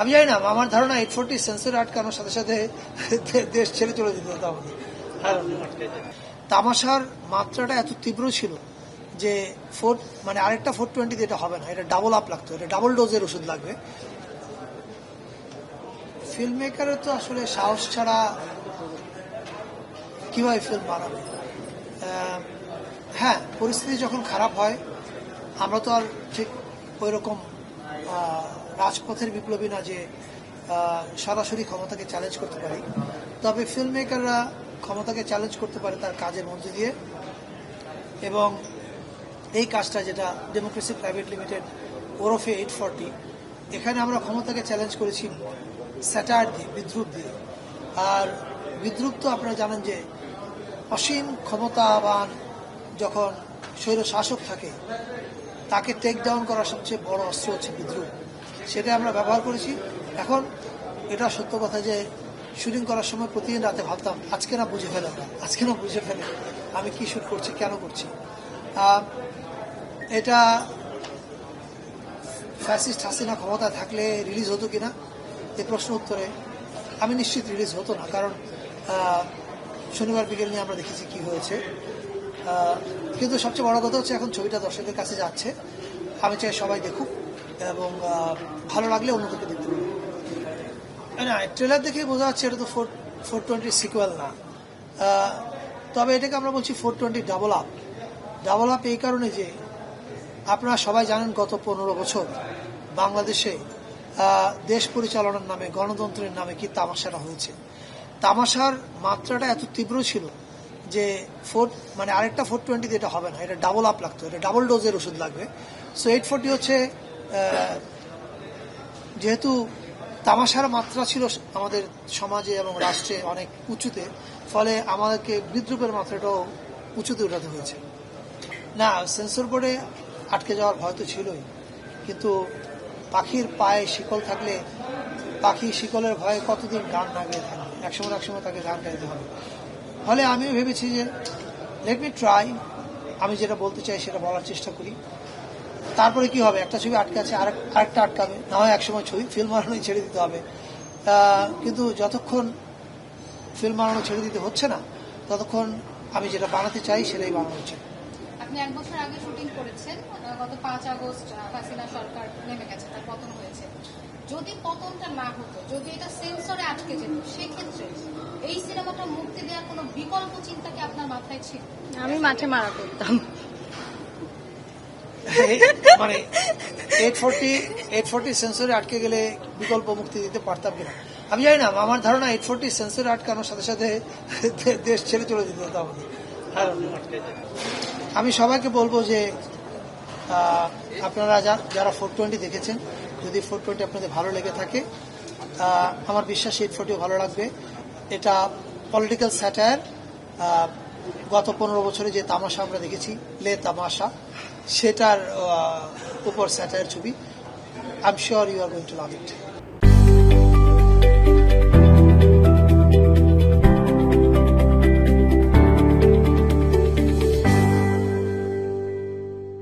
আমি জানি না, আমার ধারণা এইট ফোরটি সেন্সর আটকানোর সাথে সাথে দেশ ছেড়ে চলে যেত আমাদের। তামাশার মাত্রাটা এত তীব্র ছিল যে ফোর মানে আরেকটা ফোর টোয়েন্টিতে এটা হবে না, এটা ডাবল আপ লাগতো, এটা ডাবল ডোজের ওষুধ লাগবে ফিল্ম মেকারের তো আসলে সাহস ছাড়া কীভাবে ফিল্ম বানাবে হ্যাঁ পরিস্থিতি যখন খারাপ হয়, আমরা তো আর ঠিক ওই রকম রাজপথের বিপ্লবী না যে সরাসরি ক্ষমতাকে চ্যালেঞ্জ করতে পারি। তবে ফিল্ম মেকাররা ক্ষমতাকে চ্যালেঞ্জ করতে পারে তার কাজের মধ্যে দিয়ে। এবং এই কাজটা যেটা ডেমোক্রেসি প্রাইভেট লিমিটেড ওরফে এইট ফর্টি এখানে আমরা ক্ষমতাকে চ্যালেঞ্জ করেছি স্যাটায়ার দিয়ে বিদ্রুপ দিয়ে আর বিদ্রুপ তো আপনারা জানেন যে, অসীম ক্ষমতাবান যখন স্বৈর শাসক থাকে তাকে টেক ডাউন করার সবচেয়ে বড় অস্ত্র হচ্ছে বিদ্রুপ সেটা আমরা ব্যবহার করেছি। এখন এটা সত্য কথা যে শুটিং করার সময় প্রতিদিন রাতে ভাবতাম আজকে না বুঝে ফেলে আমরা, আজকে না বুঝে ফেলে আমি কি শুট করছি কেন করছি। এটা ফ্যাসিস্ট হাসিনা ক্ষমতায় থাকলে রিলিজ হতো কিনা এই প্রশ্ন উত্তরে আমি নিশ্চিত রিলিজ হতো না কারণ শনিবার বিকেল নিয়ে আমরা দেখেছি কি হয়েছে। কিন্তু সবচেয়ে বড় কথা হচ্ছে এখন ছবিটা দর্শকের কাছে যাচ্ছে। আমি চাই সবাই দেখুক এবং ভালো লাগলে অন্যদেরকে দেখতে না ট্রেলার দেখে বোঝা যাচ্ছে এটা তো ফোর ফোর টোয়েন্টি সিকুয়েল না। তবে এটাকে আমরা বলছি four twenty double up double up এই কারণে যে আপনারা সবাই জানেন গত পনেরো বছর বাংলাদেশে দেশ পরিচালনার নামে, গণতন্ত্রের নামে কি তামাশাটা হয়েছে। তামাশার মাত্রাটা এত তীব্র ছিল যে ফোর মানে আরেকটা ফোর টোয়েন্টিতে এটা হবে না, এটা ডাবল আপ লাগতো, এটা ডাবল ডোজের ওষুধ লাগবে। সো এইট ফোরটি হচ্ছে যেহেতু তামাশার মাত্রা ছিল আমাদের সমাজে এবং রাষ্ট্রে অনেক উঁচুতে, ফলে আমাদেরকে বিদ্রুপের মাত্রাটাও উঁচুতে উঠাতে হয়েছে। না সেন্সর বোর্ডে আটকে যাওয়ার ভয় তো ছিলই, কিন্তু পাখির পায়ে শিকল থাকলে, পাখি শিকলের ভয়ে কতদিন গান না গেয়ে থাকবে একসময় একসময় তাকে গান গাইতে হবে। ফলে আমিও ভেবেছি যে লেট মি ট্রাই আমি যেটা বলতে চাই সেটা বলার চেষ্টা করি। তারপরে কি হবে? একটা ছবি আটকে আছে, আরেক, আরেকটা আটকাবে। না হয় একসময় ছবি ফিল্ম বানানোই ছেড়ে দিতে হবে। কিন্তু যতক্ষণ ফিল্ম বানানো ছেড়ে দিতে হচ্ছে না, ততক্ষণ আমি যেটা বানাতে চাই সেটাই বানানো উচিত আপনি এক বছর আগে শুটিং করেছেন গত পাঁচ আগস্ট হাসিনা সরকার নেমে গেছে তার পতন হয়েছে। যদি পতনটা না হতো যদি এটা সেন্সরে আটকে যেত সেক্ষেত্রে এই সিনেমাটা মুক্তি দেওয়ার কোনো বিকল্প চিন্তা কি আপনার মাথায় ছিল? আমি মাঠে মারা করতাম মানে এইট ফোরটি এইট ফোরটি সেন্সরে আটকে গেলে বিকল্প মুক্তি দিতে পারতাম কিনা? আমি জানি না আমার ধারণা এইট ফোরটি সেন্সরে আটকানোর সাথে সাথে দেশ ছেড়ে চলে যেতে হতো আমাদের হ্যাঁ। আমি সবাইকে বলব যে আপনারা যারা ফোর টোয়েন্টি দেখেছেন, যদি ফোর টোয়েন্টি আপনাদের ভালো লেগে থাকে আমার বিশ্বাস এইট ফোরটিও ভালো লাগবে। এটা পলিটিক্যাল স্যাটায়ার গত পনেরো বছরে যে তামাশা আমরা দেখেছি, লে তামাশা, সেটার উপর স্যাটায়ার ছবি। I am sure you are going to love it